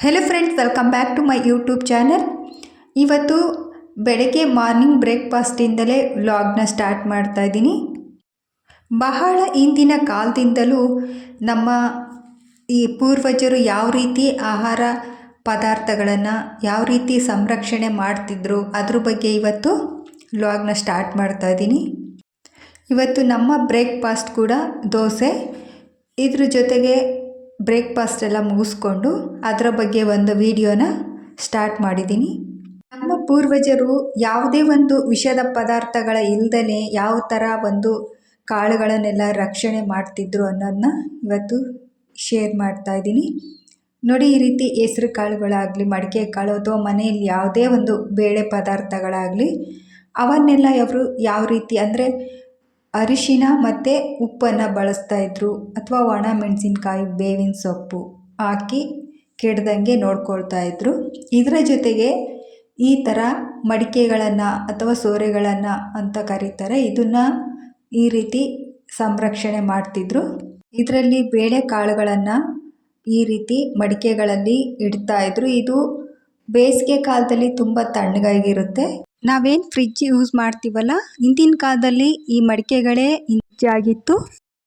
Hello friends welcome back to my YouTube channel ಇವತ್ತು ಬೆಳಗ್ಗೆ morning ಬ್ರೇಕ್ಫಾಸ್ಟಿಂದಲೇ ವ್ಲಾಗ್ನ ಸ್ಟಾರ್ಟ್ ಮಾಡ್ತಾ ಇದ್ದೀನಿ. ಬಹಳ ಹಿಂದಿನ ಕಾಲದಿಂದಲೂ ನಮ್ಮ ಈ ಪೂರ್ವಜರು ಯಾವ ರೀತಿ ಆಹಾರ ಪದಾರ್ಥಗಳನ್ನು ಯಾವ ರೀತಿ ಸಂರಕ್ಷಣೆ ಮಾಡ್ತಿದ್ರು ಅದ್ರ ಬಗ್ಗೆ ಇವತ್ತು ವ್ಲಾಗ್ನ ಸ್ಟಾರ್ಟ್ ಮಾಡ್ತಾ ಇದ್ದೀನಿ. ಇವತ್ತು ನಮ್ಮ ಬ್ರೇಕ್ಫಾಸ್ಟ್ ಕೂಡ ದೋಸೆ. ಇದ್ರ ಜೊತೆಗೆ ಬ್ರೇಕ್ಫಾಸ್ಟ್ ಎಲ್ಲ ಮುಗಿಸ್ಕೊಂಡು ಅದರ ಬಗ್ಗೆ ಒಂದು ವಿಡಿಯೋನ ಸ್ಟಾರ್ಟ್ ಮಾಡಿದ್ದೀನಿ. ನಮ್ಮ ಪೂರ್ವಜರು ಯಾವುದೇ ಒಂದು ವಿಷದ ಪದಾರ್ಥಗಳ ಇಲ್ಲದೇ ಯಾವ ಥರ ಒಂದು ಕಾಳುಗಳನ್ನೆಲ್ಲ ರಕ್ಷಣೆ ಮಾಡ್ತಿದ್ರು ಅನ್ನೋದನ್ನ ಇವತ್ತು ಶೇರ್ ಮಾಡ್ತಾ ಇದ್ದೀನಿ. ನೋಡಿ, ಈ ರೀತಿ ಹೆಸ್ರು ಕಾಳುಗಳಾಗಲಿ, ಮಡಿಕೆ ಕಾಳು ಅಥವಾ ಮನೆಯಲ್ಲಿ ಯಾವುದೇ ಒಂದು ಬೇಳೆ ಪದಾರ್ಥಗಳಾಗಲಿ, ಅವನ್ನೆಲ್ಲ ಅವರು ಯಾವ ರೀತಿ ಅಂದರೆ ಅರಿಶಿನ ಮತ್ತು ಉಪ್ಪನ್ನು ಬಳಸ್ತಾ ಇದ್ದರು ಅಥವಾ ಒಣ ಮೆಣಸಿನ್ಕಾಯಿ, ಬೇವಿನ ಸೊಪ್ಪು ಹಾಕಿ ಕೆಡ್ದಂಗೆ ನೋಡ್ಕೊಳ್ತಾ ಇದ್ದರು ಇದರ ಜೊತೆಗೆ ಈ ಥರ ಮಡಿಕೆಗಳನ್ನು ಅಥವಾ ಸೋರೆಗಳನ್ನು ಅಂತ ಕರೀತಾರೆ. ಇದನ್ನು ಈ ರೀತಿ ಸಂರಕ್ಷಣೆ ಮಾಡ್ತಿದ್ರು. ಇದರಲ್ಲಿ ಬೇಳೆ ಕಾಳುಗಳನ್ನು ಈ ರೀತಿ ಮಡಿಕೆಗಳಲ್ಲಿ ಇಡ್ತಾಯಿದ್ರು ಇದು ಬೇಸಿಗೆ ಕಾಲದಲ್ಲಿ ತುಂಬ ತಣ್ಣಗಾಗಿರುತ್ತೆ. ನಾವೇನು ಫ್ರಿಜ್ ಯೂಸ್ ಮಾಡ್ತೀವಲ್ಲ? ಹಿಂದಿನ ಕಾಲದಲ್ಲಿ ಈ ಮಡಿಕೆಗಳೇ ಆಗಿತ್ತು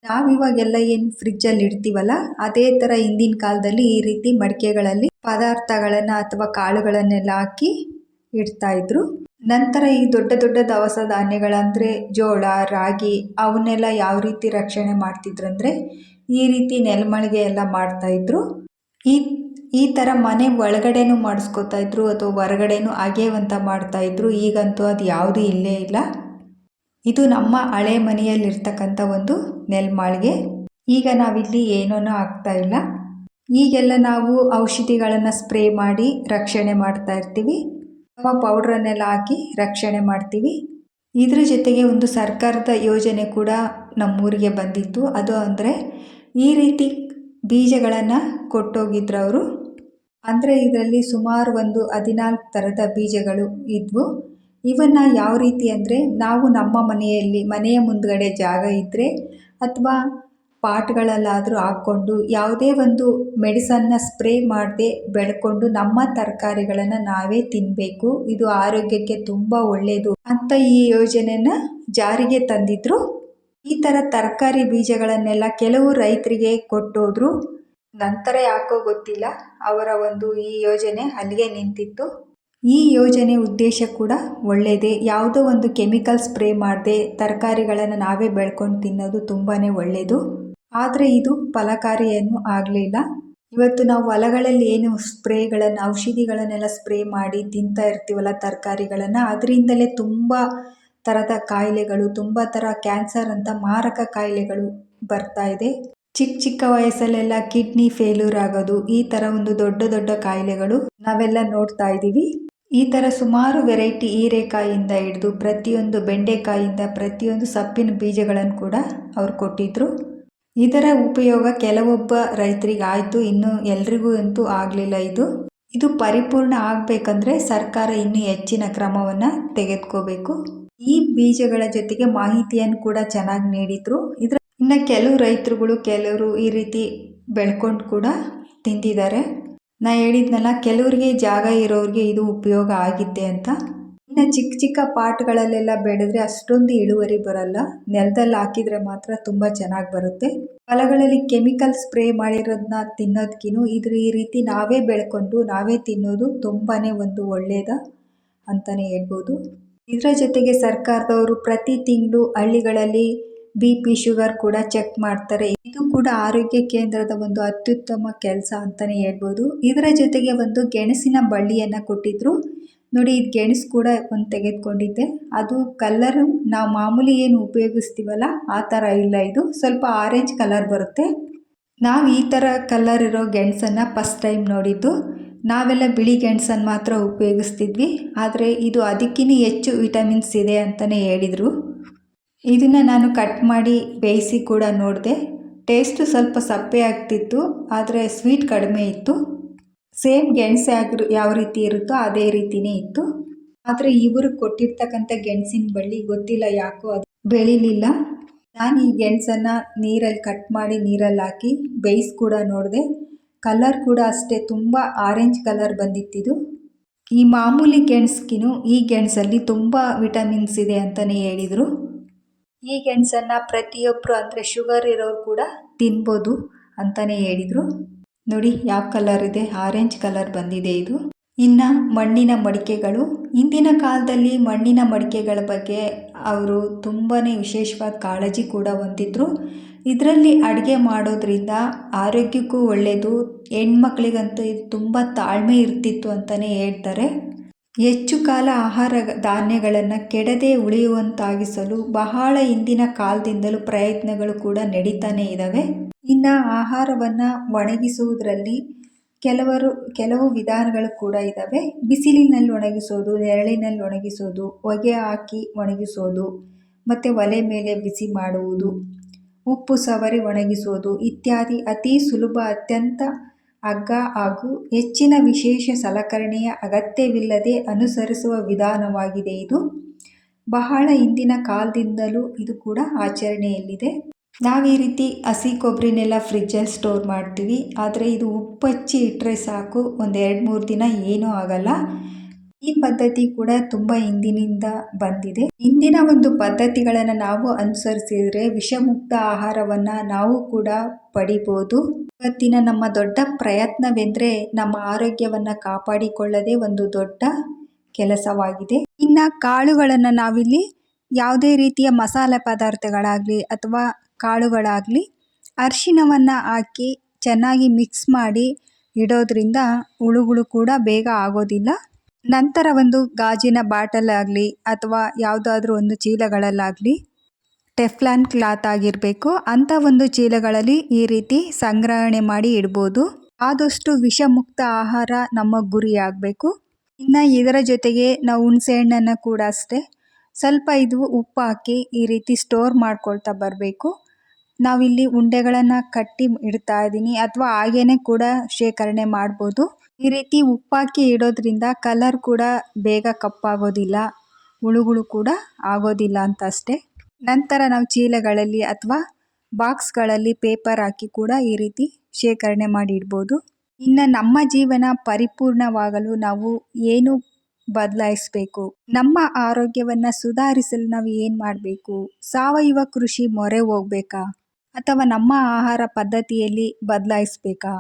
ನಾವಿವಾಗೆಲ್ಲ ಏನು ಫ್ರಿಜ್ಜಲ್ಲಿ ಇಡ್ತೀವಲ್ಲ, ಅದೇ ಥರ ಹಿಂದಿನ ಕಾಲದಲ್ಲಿ ಈ ರೀತಿ ಮಡಿಕೆಗಳಲ್ಲಿ ಪದಾರ್ಥಗಳನ್ನು ಅಥವಾ ಕಾಳುಗಳನ್ನೆಲ್ಲ ಹಾಕಿ ಇಡ್ತಾ ಇದ್ರು. ನಂತರ ಈ ದೊಡ್ಡ ದೊಡ್ಡ ದವಸ ಧಾನ್ಯಗಳಂದರೆ ಜೋಳ, ರಾಗಿ, ಅವನ್ನೆಲ್ಲ ಯಾವ ರೀತಿ ರಕ್ಷಣೆ ಮಾಡ್ತಿದ್ರು ಅಂದರೆ ಈ ರೀತಿ ನೆಲಮಳಿಗೆ ಎಲ್ಲ ಮಾಡ್ತಾಯಿದ್ರು ಈ ಈ ಥರ ಮನೆ ಒಳಗಡೆನೂ ಮಾಡಿಸ್ಕೊತಾ ಇದ್ರು ಅಥವಾ ಹೊರಗಡೆನೂ ಅಗೆಯುವಂಥ ಮಾಡ್ತಾಯಿದ್ರು ಈಗಂತೂ ಅದು ಯಾವುದೂ ಇಲ್ಲೇ ಇಲ್ಲ. ಇದು ನಮ್ಮ ಹಳೆ ಮನೆಯಲ್ಲಿರ್ತಕ್ಕಂಥ ಒಂದು ನೆಲ್ಮಾಳಿಗೆ ಈಗ ನಾವಿಲ್ಲಿ ಏನೂ ಆಗ್ತಾ ಇಲ್ಲ. ಈಗೆಲ್ಲ ನಾವು ಔಷಧಿಗಳನ್ನು ಸ್ಪ್ರೇ ಮಾಡಿ ರಕ್ಷಣೆ ಮಾಡ್ತಾ ಇರ್ತೀವಿ. ಅಥವಾ ಪೌಡ್ರನ್ನೆಲ್ಲ ಹಾಕಿ ರಕ್ಷಣೆ ಮಾಡ್ತೀವಿ. ಇದ್ರ ಜೊತೆಗೆ ಒಂದು ಸರ್ಕಾರದ ಯೋಜನೆ ಕೂಡ ನಮ್ಮೂರಿಗೆ ಬಂದಿತ್ತು. ಅದು ಅಂದರೆ ಈ ರೀತಿ ಬೀಜಗಳನ್ನು ಕೊಟ್ಟೋಗಿದ್ರು ಅವರು. ಅಂದರೆ ಇದರಲ್ಲಿ ಸುಮಾರು ಒಂದು ಹದಿನಾಲ್ಕು ಥರದ ಬೀಜಗಳು ಇದ್ವು. ಇವನ್ನು ಯಾವ ರೀತಿ ಅಂದರೆ ನಾವು ನಮ್ಮ ಮನೆಯಲ್ಲಿ, ಮನೆಯ ಮುಂದ್ಗಡೆ ಜಾಗ ಇದ್ದರೆ ಅಥವಾ ಪಾಟ್ಗಳಲ್ಲಾದರೂ ಹಾಕ್ಕೊಂಡು ಯಾವುದೇ ಒಂದು ಮೆಡಿಸನ್ನ ಸ್ಪ್ರೇ ಮಾಡದೆ ಬೆಳ್ಕೊಂಡು ನಮ್ಮ ತರಕಾರಿಗಳನ್ನು ನಾವೇ ತಿನ್ನಬೇಕು ಇದು ಆರೋಗ್ಯಕ್ಕೆ ತುಂಬ ಒಳ್ಳೆಯದು ಅಂತ ಈ ಯೋಜನೆನ ಜಾರಿಗೆ ತಂದಿದ್ರು. ಈ ಥರ ತರಕಾರಿ ಬೀಜಗಳನ್ನೆಲ್ಲ ಕೆಲವು ರೈತರಿಗೆ ಕೊಟ್ಟೋದ್ರು. ನಂತರ ಯಾಕೋ ಗೊತ್ತಿಲ್ಲ. ಅವರ ಒಂದು ಈ ಯೋಜನೆ ಅಲ್ಲಿಗೆ ನಿಂತಿತ್ತು. ಈ ಯೋಜನೆ ಉದ್ದೇಶ ಕೂಡ ಒಳ್ಳೆಯದೇ ಯಾವುದೋ ಒಂದು ಕೆಮಿಕಲ್ ಸ್ಪ್ರೇ ಮಾಡದೆ ತರಕಾರಿಗಳನ್ನು ನಾವೇ ಬೆಳ್ಕೊಂಡು ತಿನ್ನೋದು ತುಂಬಾ ಒಳ್ಳೆಯದು ಆದರೆ ಇದು ಫಲಕಾರಿಯನ್ನು ಆಗಲಿಲ್ಲ. ಇವತ್ತು ನಾವು ಹೊಲಗಳಲ್ಲಿ ಏನು ಸ್ಪ್ರೇಗಳನ್ನು, ಔಷಧಿಗಳನ್ನೆಲ್ಲ ಸ್ಪ್ರೇ ಮಾಡಿ ತಿಂತಾ ಇರ್ತೀವಲ್ಲ ತರಕಾರಿಗಳನ್ನು, ಅದರಿಂದಲೇ ತುಂಬ ಥರದ ಕಾಯಿಲೆಗಳು, ತುಂಬ ಥರ ಕ್ಯಾನ್ಸರ್ ಅಂತ ಮಾರಕ ಕಾಯಿಲೆಗಳು ಬರ್ತಾ ಇದೆ. ಚಿಕ್ಕ ಚಿಕ್ಕ ವಯಸ್ಸಲ್ಲೆಲ್ಲ ಕಿಡ್ನಿ ಫೇಲ್ಯೂರ್ ಆಗೋದು, ಈ ಥರ ಒಂದು ದೊಡ್ಡ ದೊಡ್ಡ ಕಾಯಿಲೆಗಳು ನಾವೆಲ್ಲ ನೋಡ್ತಾ ಇದ್ದೀವಿ. ಈ ಥರ ಸುಮಾರು ವೆರೈಟಿ ಹೀರೆಕಾಯಿಯಿಂದ ಹಿಡಿದು ಪ್ರತಿಯೊಂದು ಬೆಂಡೆಕಾಯಿಯಿಂದ ಪ್ರತಿಯೊಂದು ಸೊಪ್ಪಿನ ಬೀಜಗಳನ್ನು ಕೂಡ ಅವ್ರು ಕೊಟ್ಟಿದ್ರು. ಇದರ ಉಪಯೋಗ ಕೆಲವೊಬ್ಬ ರೈತರಿಗೆ ಆಯಿತು ಇನ್ನು ಎಲ್ರಿಗೂ ಅಂತೂ ಆಗಲಿಲ್ಲ ಇದು. ಇದು ಪರಿಪೂರ್ಣ ಆಗಬೇಕಂದ್ರೆ ಸರ್ಕಾರ ಇನ್ನೂ ಹೆಚ್ಚಿನ ಕ್ರಮವನ್ನು ತೆಗೆದುಕೋಬೇಕು. ಈ ಬೀಜಗಳ ಜೊತೆಗೆ ಮಾಹಿತಿಯನ್ನು ಕೂಡ ಚೆನ್ನಾಗಿ ನೀಡಿದ್ರು. ಇದ್ರ ಇನ್ನು ಕೆಲವು ರೈತರುಗಳು, ಕೆಲವರು ಈ ರೀತಿ ಬೆಳ್ಕೊಂಡು ಕೂಡ ತಿಂದಿದ್ದಾರೆ. ನಾ ಹೇಳಿದ್ನಲ್ಲ, ಕೆಲವರಿಗೆ ಜಾಗ ಇರೋರಿಗೆ ಇದು ಉಪಯೋಗ ಆಗಿದ್ದೆ ಅಂತ. ಇನ್ನು ಚಿಕ್ಕ ಚಿಕ್ಕ ಪಾಟ್ಗಳಲ್ಲೆಲ್ಲ ಬೆಳೆದ್ರೆ ಅಷ್ಟೊಂದು ಇಳುವರಿ ಬರಲ್ಲ. ನೆಲದಲ್ಲಿ ಹಾಕಿದರೆ ಮಾತ್ರ ತುಂಬ ಚೆನ್ನಾಗಿ ಬರುತ್ತೆ. ಹೊಲಗಳಲ್ಲಿ ಕೆಮಿಕಲ್ ಸ್ಪ್ರೇ ಮಾಡಿರೋದನ್ನ ತಿನ್ನೋದಕ್ಕಿನ್ನು ಇದ್ರ ಈ ರೀತಿ ನಾವೇ ಬೆಳ್ಕೊಂಡು ನಾವೇ ತಿನ್ನೋದು ತುಂಬಾ ಒಂದು ಒಳ್ಳೆಯದ ಅಂತಲೇ ಹೇಳ್ಬೋದು. ಇದರ ಜೊತೆಗೆ ಸರ್ಕಾರದವರು ಪ್ರತಿ ತಿಂಗಳು ಹಳ್ಳಿಗಳಲ್ಲಿ ಬಿ ಪಿ ಶುಗರ್ ಕೂಡ ಚೆಕ್ ಮಾಡ್ತಾರೆ. ಇದು ಕೂಡ ಆರೋಗ್ಯ ಕೇಂದ್ರದ ಒಂದು ಅತ್ಯುತ್ತಮ ಕೆಲಸ ಅಂತಾನೆ ಹೇಳ್ಬೋದು. ಇದರ ಜೊತೆಗೆ ಒಂದು ಗೆಣಸಿನ ಬಳ್ಳಿಯನ್ನು ಕೊಟ್ಟಿದ್ರು. ನೋಡಿ, ಇದು ಗೆಣಸು ಕೂಡ ಒಂದು ತೆಗೆದುಕೊಂಡಿದ್ದೆ. ಅದು ಕಲರ್ ನಾವು ಮಾಮೂಲಿ ಏನು ಉಪಯೋಗಿಸ್ತೀವಲ್ಲ, ಆ ಥರ ಇಲ್ಲ ಇದು. ಸ್ವಲ್ಪ ಆರೆಂಜ್ ಕಲರ್ ಬರುತ್ತೆ. ನಾವು ಈ ಥರ ಕಲರ್ ಇರೋ ಗೆಣಸನ್ನು ಫಸ್ಟ್ ಟೈಮ್ ನೋಡಿದ್ದು. ನಾವೆಲ್ಲ ಬಿಳಿ ಗೆಣಸನ್ನು ಮಾತ್ರ ಉಪಯೋಗಿಸ್ತಿದ್ವಿ. ಆದರೆ ಇದು ಅದಕ್ಕಿಂತ ಹೆಚ್ಚು ವಿಟಮಿನ್ಸ್ ಇದೆ ಅಂತಲೇ ಹೇಳಿದರು. ಇದನ್ನು ನಾನು ಕಟ್ ಮಾಡಿ ಬೇಯಿಸಿ ಕೂಡ ನೋಡಿದೆ ಟೇಸ್ಟು ಸ್ವಲ್ಪ ಸಪ್ಪೆ ಆಗ್ತಿತ್ತು, ಆದರೆ ಸ್ವೀಟ್ ಕಡಿಮೆ ಇತ್ತು. ಸೇಮ್ ಗೆಣಸು ಆಗಿರೋ, ಯಾವ ರೀತಿ ಇರುತ್ತೋ ಅದೇ ರೀತಿಯೇ ಇತ್ತು. ಆದರೆ ಇವರು ಕೊಟ್ಟಿರ್ತಕ್ಕಂಥ ಗೆಣಸಿನ ಬಳ್ಳಿ ಗೊತ್ತಿಲ್ಲ ಯಾಕೋ ಅದು ಬೆಳಿಲಿಲ್ಲ. ನಾನು ಈ ಗೆಣಸನ್ನು ನೀರಲ್ಲಿ ಕಟ್ ಮಾಡಿ ನೀರಲ್ಲಿ ಹಾಕಿ ಬೇಯಿಸಿ ಕೂಡ ನೋಡಿದೆ. ಕಲರ್ ಕೂಡ ಅಷ್ಟೇ, ತುಂಬ ಆರೆಂಜ್ ಕಲರ್ ಬಂದಿತ್ತಿದು. ಈ ಮಾಮೂಲಿ ಗೆಣಸ್ಗಿನೂ ಈ ಗೆಣಸಲ್ಲಿ ತುಂಬ ವಿಟಮಿನ್ಸ್ ಇದೆ ಅಂತಲೇ ಹೇಳಿದರು. ಈ ಗೆಣಸನ್ನು ಪ್ರತಿಯೊಬ್ಬರು ಅಂದರೆ ಶುಗರ್ ಇರೋರು ಕೂಡ ತಿನ್ಬೋದು ಅಂತಲೇ ಹೇಳಿದರು. ನೋಡಿ ಯಾವ ಕಲರ್ ಇದೆ? ಆರೆಂಜ್ ಕಲರ್ ಬಂದಿದೆ ಇದು. ಇನ್ನು ಮಣ್ಣಿನ ಮಡಿಕೆಗಳು. ಇಂದಿನ ಕಾಲದಲ್ಲಿ ಮಣ್ಣಿನ ಮಡಿಕೆಗಳ ಬಗ್ಗೆ ಅವರು ತುಂಬಾ ವಿಶೇಷವಾದ ಕಾಳಜಿ ಕೂಡ ಹೊಂದಿದ್ರು. ಇದರಲ್ಲಿ ಅಡುಗೆ ಮಾಡೋದ್ರಿಂದ ಆರೋಗ್ಯಕ್ಕೂ ಒಳ್ಳೆಯದು ಹೆಣ್ಮಕ್ಳಿಗಂತೂ ಇದು ತುಂಬ ತಾಳ್ಮೆ ಇರ್ತಿತ್ತು ಅಂತಲೇ ಹೇಳ್ತಾರೆ. ಹೆಚ್ಚು ಕಾಲ ಆಹಾರ ಧಾನ್ಯಗಳನ್ನು ಕೆಡದೆ ಉಳಿಯುವಂತಾಗಿಸಲು ಬಹಳ ಹಿಂದಿನ ಕಾಲದಿಂದಲೂ ಪ್ರಯತ್ನಗಳು ಕೂಡ ನಡೀತಾನೆ ಇದ್ದಾವೆ ಇನ್ನು ಆಹಾರವನ್ನು ಒಣಗಿಸುವುದರಲ್ಲಿ ಕೆಲವರು, ಕೆಲವು ವಿಧಾನಗಳು ಕೂಡ ಇದ್ದಾವೆ ಬಿಸಿಲಿನಲ್ಲಿ ಒಣಗಿಸೋದು, ನೆರಳಿನಲ್ಲಿ ಒಣಗಿಸೋದು, ಹೊಗೆ ಹಾಕಿ ಒಣಗಿಸೋದು, ಮತ್ತು ಒಲೆ ಮೇಲೆ ಬಿಸಿ ಮಾಡುವುದು, ಉಪ್ಪು ಸವರಿ ಒಣಗಿಸೋದು ಇತ್ಯಾದಿ ಅತಿ ಸುಲಭ, ಅತ್ಯಂತ ಅಗ್ಗ ಹಾಗೂ ಹೆಚ್ಚಿನ ವಿಶೇಷ ಸಲಕರಣೆಯ ಅಗತ್ಯವಿಲ್ಲದೆ ಅನುಸರಿಸುವ ವಿಧಾನವಾಗಿದೆ ಇದು. ಬಹಳ ಹಿಂದಿನ ಕಾಲದಿಂದಲೂ ಇದು ಕೂಡ ಆಚರಣೆಯಲ್ಲಿದೆ. ನಾವು ಈ ರೀತಿ ಹಸಿ ಕೊಬ್ಬರಿನೆಲ್ಲ ಫ್ರಿಜ್ಜಲ್ಲಿ ಸ್ಟೋರ್ ಮಾಡ್ತೀವಿ. ಆದರೆ ಇದು ಉಪ್ಪಚ್ಚಿ ಇಟ್ಟರೆ ಸಾಕು. ಒಂದು ಎರಡು ಮೂರು ದಿನ ಏನೂ ಆಗಲ್ಲ. ಈ ಪದ್ಧತಿ ಕೂಡ ತುಂಬ ಹಿಂದಿನಿಂದ ಬಂದಿದೆ. ಇಂದಿನ ಒಂದು ಪದ್ಧತಿಗಳನ್ನು ನಾವು ಅನುಸರಿಸಿದರೆ ವಿಷಮುಕ್ತ ಆಹಾರವನ್ನು ನಾವು ಕೂಡ ಪಡಿಬೋದು. ಇವತ್ತಿನ ನಮ್ಮ ದೊಡ್ಡ ಪ್ರಯತ್ನವೆಂದರೆ ನಮ್ಮ ಆರೋಗ್ಯವನ್ನು ಕಾಪಾಡಿಕೊಳ್ಳದೆ ಒಂದು ದೊಡ್ಡ ಕೆಲಸವಾಗಿದೆ. ಇನ್ನು ಕಾಳುಗಳನ್ನು ನಾವಿಲ್ಲಿ ಯಾವುದೇ ರೀತಿಯ ಮಸಾಲೆ ಪದಾರ್ಥಗಳಾಗಲಿ ಅಥವಾ ಕಾಳುಗಳಾಗಲಿ ಅರಿಶಿಣವನ್ನು ಹಾಕಿ ಚೆನ್ನಾಗಿ ಮಿಕ್ಸ್ ಮಾಡಿ ಇಡೋದ್ರಿಂದ ಹುಳುಗಳು ಕೂಡ ಬೇಗ ಆಗೋದಿಲ್ಲ. ನಂತರ ಒಂದು ಗಾಜಿನ ಬಾಟಲ್ ಆಗಲಿ ಅಥವಾ ಯಾವುದಾದ್ರೂ ಒಂದು ಚೀಲಗಳಲ್ಲಾಗಲಿ ಟೆಫ್ಲಾನ್ ಕ್ಲಾತ್ ಆಗಿರಬೇಕು ಅಂಥ ಒಂದು ಚೀಲಗಳಲ್ಲಿ ಈ ರೀತಿ ಸಂಗ್ರಹಣೆ ಮಾಡಿ ಇಡ್ಬೋದು. ಆದಷ್ಟು ವಿಷಮುಕ್ತ ಆಹಾರ ನಮ್ಮ ಗುರಿ ಆಗಬೇಕು ಇನ್ನು ಇದರ ಜೊತೆಗೆ ನಾವು ಹುಣಸೆಹಣ್ಣನ್ನು ಕೂಡ ಅಷ್ಟೇ. ಸ್ವಲ್ಪ ಇದು ಉಪ್ಪು ಹಾಕಿ ಈ ರೀತಿ ಸ್ಟೋರ್ ಮಾಡ್ಕೊಳ್ತಾ ಬರಬೇಕು. ನಾವಿಲ್ಲಿ ಉಂಡೆಗಳನ್ನು ಕಟ್ಟಿ ಇಡ್ತಾ ಇದ್ದೀನಿ, ಅಥವಾ ಹಾಗೇನೆ ಕೂಡ ಶೇಖರಣೆ ಮಾಡ್ಬೋದು. ಈ ರೀತಿ ಉಪ್ಪಾಕಿ ಇಡೋದ್ರಿಂದ ಕಲರ್ ಕೂಡ ಬೇಗ ಕಪ್ಪಾಗೋದಿಲ್ಲ ಹುಳುಗಳು ಕೂಡ ಆಗೋದಿಲ್ಲ ಅಂತ ಅಷ್ಟೇ. ನಂತರ ನಾವು ಚೀಲಗಳಲ್ಲಿ ಅಥವಾ ಬಾಕ್ಸ್ಗಳಲ್ಲಿ ಪೇಪರ್ ಹಾಕಿ ಕೂಡ ಈ ರೀತಿ ಶೇಖರಣೆ ಮಾಡಿ ಇಡ್ಬೋದು ಇನ್ನು ನಮ್ಮ ಜೀವನ ಪರಿಪೂರ್ಣವಾಗಲು ನಾವು ಏನು ಬದಲಾಯಿಸಬೇಕು? ನಮ್ಮ ಆರೋಗ್ಯವನ್ನು ಸುಧಾರಿಸಲು ನಾವು ಏನು ಮಾಡಬೇಕು? ಸಾವಯವ ಕೃಷಿ ಮೊರೆ ಹೋಗ್ಬೇಕಾ? ಅಥವಾ ನಮ್ಮ ಆಹಾರ ಪದ್ಧತಿಯಲ್ಲಿ ಬದಲಾಯಿಸಬೇಕಾ?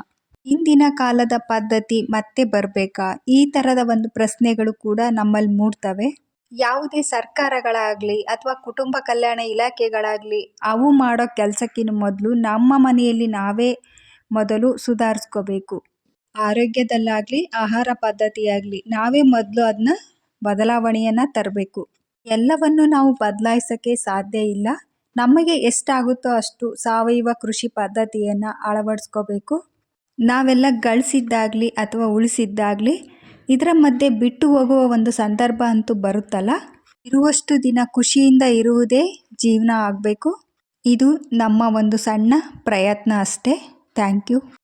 ಇಂದಿನ ಕಾಲದ ಪದ್ಧತಿ ಮತ್ತೆ ಬರಬೇಕಾ? ಈ ಥರದ ಒಂದು ಪ್ರಶ್ನೆಗಳು ಕೂಡ ನಮ್ಮಲ್ಲಿ ಮೂಡ್ತವೆ. ಯಾವುದೇ ಸರ್ಕಾರಗಳಾಗಲಿ ಅಥವಾ ಕುಟುಂಬ ಕಲ್ಯಾಣ ಇಲಾಖೆಗಳಾಗಲಿ ಅವು ಮಾಡೋ ಕೆಲಸಕ್ಕಿಂತ ಮೊದಲು ನಮ್ಮ ಮನೆಯಲ್ಲಿ ನಾವೇ ಮೊದಲು ಸುಧಾರಿಸ್ಕೋಬೇಕು. ಆರೋಗ್ಯದಲ್ಲಾಗಲಿ, ಆಹಾರ ಪದ್ಧತಿಯಾಗಲಿ ನಾವೇ ಮೊದಲು ಅದನ್ನ ಬದಲಾವಣೆಯನ್ನು ತರಬೇಕು. ಎಲ್ಲವನ್ನು ನಾವು ಬದಲಾಯಿಸೋಕ್ಕೆ ಸಾಧ್ಯ ಇಲ್ಲ. ನಮಗೆ ಎಷ್ಟಾಗುತ್ತೋ ಅಷ್ಟು ಸಾವಯವ ಕೃಷಿ ಪದ್ಧತಿಯನ್ನು ಅಳವಡಿಸ್ಕೋಬೇಕು. ನಾವೆಲ್ಲ ಗಳಿಸಿದ್ದಾಗಲಿ ಅಥವಾ ಉಳಿಸಿದ್ದಾಗಲಿ ಇದರ ಮಧ್ಯೆ ಬಿಟ್ಟು ಹೋಗುವ ಒಂದು ಸಂದರ್ಭ ಅಂತೂ ಬರುತ್ತಲ್ಲ? ಇರುವಷ್ಟು ದಿನ ಖುಷಿಯಿಂದ ಇರುವುದೇ ಜೀವನ ಆಗಬೇಕು. ಇದು ನಮ್ಮ ಒಂದು ಸಣ್ಣ ಪ್ರಯತ್ನ ಅಷ್ಟೇ. Thank you.